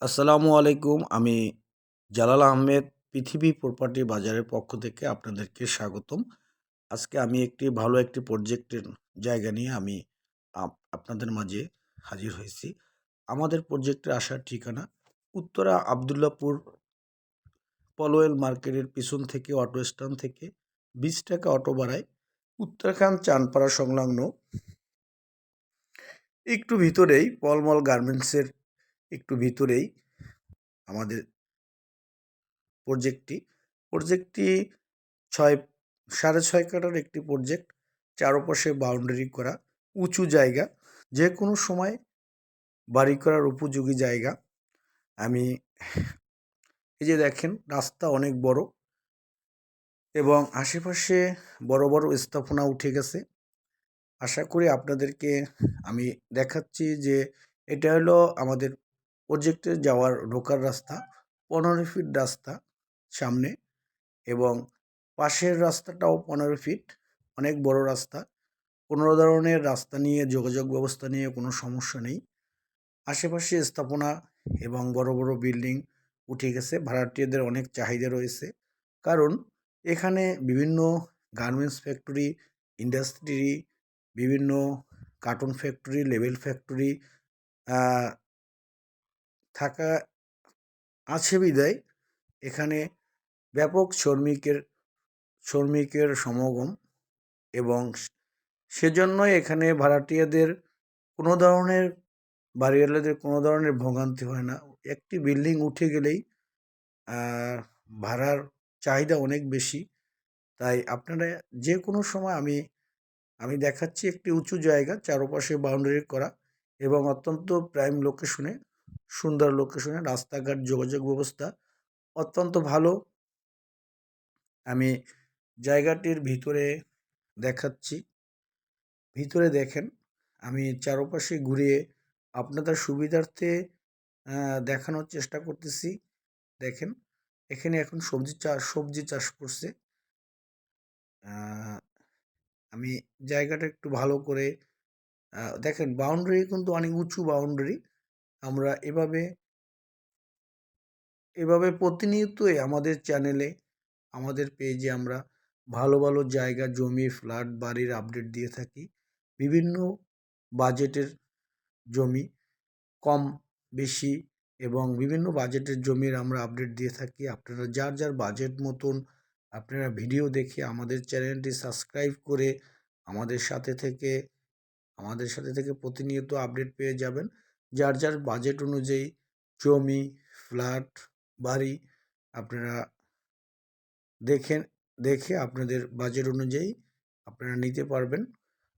আসসালামু আলাইকুম। আমি জালাল আহমেদ, পৃথিবী প্রপার্টি বাজারের পক্ষ থেকে আপনাদেরকে স্বাগতম। আজকে আমি একটি ভালো একটি প্রজেক্টের জায়গা নিয়ে আমি আপ- আপনাদের মাঝে হাজির হয়েছি। আমাদের প্রজেক্টে আসার ঠিকানা উত্তরা আবদুল্লাপুর পলোয়েল মার্কেটের পিছন থেকে অটো স্ট্যান্ড থেকে বিশ টাকা অটো ভাড়ায় উত্তরাখণ্ড চানপাড়া সংলগ্ন। একটু ভিতরেই পলমল গার্মেন্টসের একটু ভিতরেই আমাদের প্রজেক্টটি প্রজেক্টটি ছয়, সাড়ে ছয় কাটার একটি প্রজেক্ট চারপাশে বাউন্ডারি করা, উঁচু জায়গা যে কোনো সময় বাড়ি করার উপযোগী জায়গা। আমি, এই যে দেখেন, রাস্তা অনেক বড় এবং আশেপাশে বড় বড় স্থাপনা উঠে গেছে। আশা করি আপনাদেরকে আমি দেখাচ্ছি যে এটা হলো আমাদের প্রজেক্টে যাওয়ার ঢোকার রাস্তা, পনেরো ফিট রাস্তা সামনে এবং পাশের রাস্তাটাও পনেরো ফিট অনেক বড় রাস্তা। কোনো ধরনের রাস্তা নিয়ে, যোগাযোগ ব্যবস্থা নিয়ে কোনো সমস্যা নেই। আশেপাশে স্থাপনা এবং বড় বড় বিল্ডিং উঠে গেছে। ভাড়াটিয়াদের অনেক চাহিদা রয়েছে। কারণ এখানে বিভিন্ন গার্মেন্টস ফ্যাক্টরি ইন্ডাস্ট্রি বিভিন্ন কার্টুন ফ্যাক্টরি লেবেল ফ্যাক্টরি থাকা আছে বিদায়। এখানে ব্যাপক শ্রমিকের শ্রমিকের সমাগম এবং সেজন্যই এখানে ভাড়াটিয়াদের কোনো ধরনের, বাড়িওয়ালাদের কোনো ধরনের ভোগান্তি হয় না। একটি বিল্ডিং উঠে গেলেই ভাড়ার চাহিদা অনেক বেশি। তাই আপনারা যে কোনো সময় আমি আমি দেখাচ্ছি একটি উঁচু জায়গা, চারপাশে বাউন্ডারি করা এবং অত্যন্ত প্রাইম লোকেশনে সুন্দর লোকেশনে রাস্তাঘাট, যোগাযোগ ব্যবস্থা অত্যন্ত ভালো। আমি জায়গাটির ভিতরে দেখাচ্ছি। ভিতরে দেখেন, আমি চারপাশে ঘুরিয়ে আপনাদের সুবিধার্থে দেখানোর চেষ্টা করতেছি। দেখেন, এখানে এখন সবজি চাষ সবজি চাষ করছে। আমি জায়গাটা একটু ভালো করে দেখেন বাউন্ডারি কিন্তু অনেক উঁচু বাউন্ডারি আমরা এভাবে এভাবে প্রতিনিয়তই আমাদের চ্যানেলে আমাদের পেজে আমরা ভালো ভালো জায়গা জমি ফ্ল্যাট বাড়ির আপডেট দিয়ে থাকি। বিভিন্ন বাজেটের জমি কম, বেশি এবং বিভিন্ন বাজেটের জমির আমরা আপডেট দিয়ে থাকি। আপনারা যার যার বাজেট মতন আপনারা ভিডিও দেখে আমাদের চ্যানেলটি সাবস্ক্রাইব করে আমাদের সাথে থেকে, আমাদের সাথে থেকে প্রতিনিয়ত আপডেট পেয়ে যাবেন। যার যার বাজেট অনুযায়ী জমি ফ্ল্যাট বাড়ি আপনারা দেখেন, দেখে আপনাদের বাজেট অনুযায়ী আপনারা নিতে পারবেন।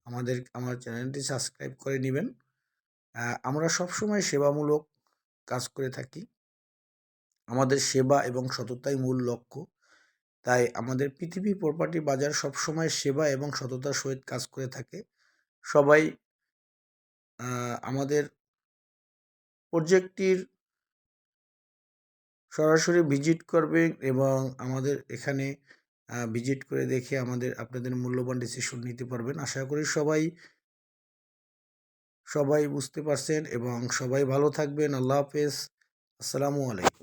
আমাদের, আমার চ্যানেলটি সাবস্ক্রাইব করে নেবেন। আমরা সবসময় সেবামূলক কাজ করে থাকি। আমাদের সেবা এবং সততাই মূল লক্ষ্য। তাই আমাদের পৃথিবী প্রপার্টি বাজার সবসময় সেবা এবং সততার সহিত কাজ করে থাকে। সবাই আমাদের প্রজেক্টটির সরাসরি ভিজিট করবেন এবং আমাদের এখানে ভিজিট করে দেখে আমাদের আপনাদের মূল্যবান ডিসিশন নিতে পারবেন। আশা করি সবাই সবাই বুঝতে পারছেন এবং সবাই ভালো থাকবেন। আল্লাহ হাফেজ। আসসালামু আলাইকুম।